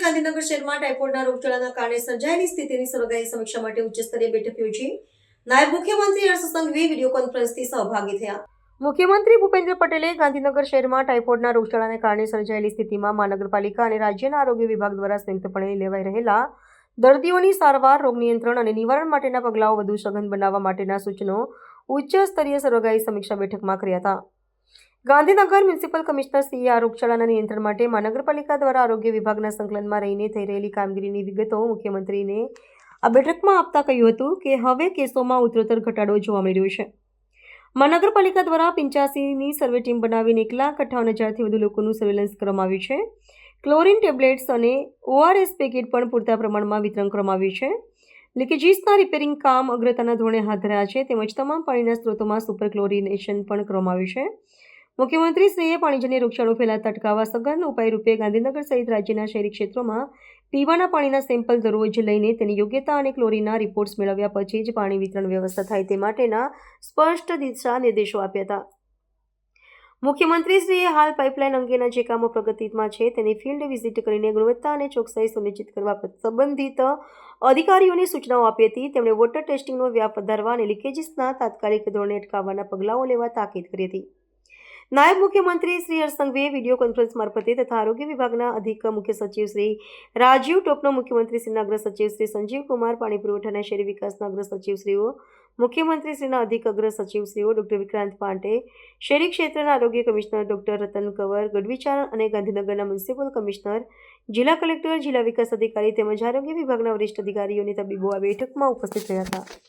ગાંધીનગર શહેરમાં ટાઇફોઇડના રોગચાળાના કારણે સર્જાયેલી સ્થિતિની સર્વગ્રાહી સમીક્ષા માટે ઉચ્ચસ્તરીય બેઠક યોજી. નાયબ મુખ્યમંત્રી હર્ષ સંઘવી વીડિયો કોન્ફરન્સથી સહભાગી થયા. મુખ્યમંત્રી ભૂપેન્દ્ર પટેલે ગાંધીનગર શહેરમાં ટાઇફોઇડના રોગચાળાને કારણે સર્જાયેલી સ્થિતિમાં મહાનગરપાલિકા અને રાજ્યના આરોગ્ય વિભાગ દ્વારા સંયુક્તપણે લેવાઈ રહેલા દર્દીઓની સારવાર, રોગ નિયંત્રણ અને નિવારણ માટેના પગલાઓ વધુ સઘન બનાવવા માટેના સૂચનો ઉચ્ચ સ્તરીય સર્વગ્રાહી સમીક્ષા બેઠકમાં કર્યા હતા. ગાંધીનગર મ્યુનિસિપલ કમિશનર સીએ આ રોગચાળાના નિયંત્રણ માટે મહાનગરપાલિકા દ્વારા આરોગ્ય વિભાગના સંકલનમાં રહીને થઈ રહેલી કામગીરીની વિગતો મુખ્યમંત્રીને આ બેઠકમાં આપતા કહ્યું હતું કે હવે કેસોમાં ઉત્તરોત્તર ઘટાડો જોવા મળ્યો છે. મહાનગરપાલિકા દ્વારા પિંચાસીની સર્વે ટીમ બનાવીને એક લાખ અઠાવન હજારથી વધુ લોકોનું સર્વેલન્સ કરવામાં આવ્યું છે. ક્લોરિન ટેબ્લેટ્સ અને ઓઆરએસ પેકેટ પણ પૂરતા પ્રમાણમાં વિતરણ કરવામાં આવ્યું છે. લીકેજીસના રિપેરિંગ કામ અગ્રતાના ધોરણે હાથ ધરાયા છે. તેમજ તમામ પાણીના સ્ત્રોતોમાં સુપર ક્લોરિનેશન પણ કરવામાં આવ્યું છે. મુખ્યમંત્રી શ્રીએ પાણીજન્ય રોગચાળો ફેલાતા અટકાવવા સઘન ઉપાય રૂપે ગાંધીનગર સહિત રાજ્યના શહેરી ક્ષેત્રોમાં પીવાના પાણીના સેમ્પલ દરરોજ લઈને તેની યોગ્યતા અને ક્લોરીનના રિપોર્ટ્સ મેળવ્યા પછી જ પાણી વિતરણ વ્યવસ્થા થાય તે માટેના સ્પષ્ટ દિશા નિર્દેશો આપ્યા હતા. મુખ્યમંત્રીશ્રીએ હાલ પાઇપલાઇન અંગેના જે કામો પ્રગતિમાં છે તેની ફિલ્ડ વિઝિટ કરીને ગુણવત્તા અને ચોકસાઈ સુનિશ્ચિત કરવા સંબંધિત અધિકારીઓને સૂચનાઓ આપી હતી. તેમણે વોટર ટેસ્ટિંગનો વ્યાપ વધારવા અને લીકેજીસના તાત્કાલિક ધોરણે અટકાવવાના પગલાઓ લેવા તાકીદ કરી હતી. નાયબ મુખ્યમંત્રી શ્રી હર્ષ વીડિયો કોન્ફરન્સ મારફતે તથા આરોગ્ય વિભાગના અધિક મુખ્ય સચિવ શ્રી રાજીવ ટોપનો મુખ્યમંત્રી શ્રીના અગ્ર સચિવ શ્રી સંજીવ કુમાર, પાણી પુરવઠા અને શહેરી વિકાસના અગ્ર સચિવશ્રીઓ મુખ્યમંત્રી શ્રીના અધિક અગ્ર સચિવશ્રીઓ ડોક્ટર વિક્રાંત પાંડે, શહેરી ક્ષેત્રના આરોગ્ય કમિશનર ડોક્ટર રતન કંવર ગઢવીચાર અને ગાંધીનગરના મ્યુનિસિપલ કમિશનર, જિલ્લા કલેક્ટર, જિલ્લા વિકાસ અધિકારી તેમજ આરોગ્ય વિભાગના વરિષ્ઠ અધિકારીઓની તબીબો આ બેઠકમાં ઉપસ્થિત રહ્યા હતા.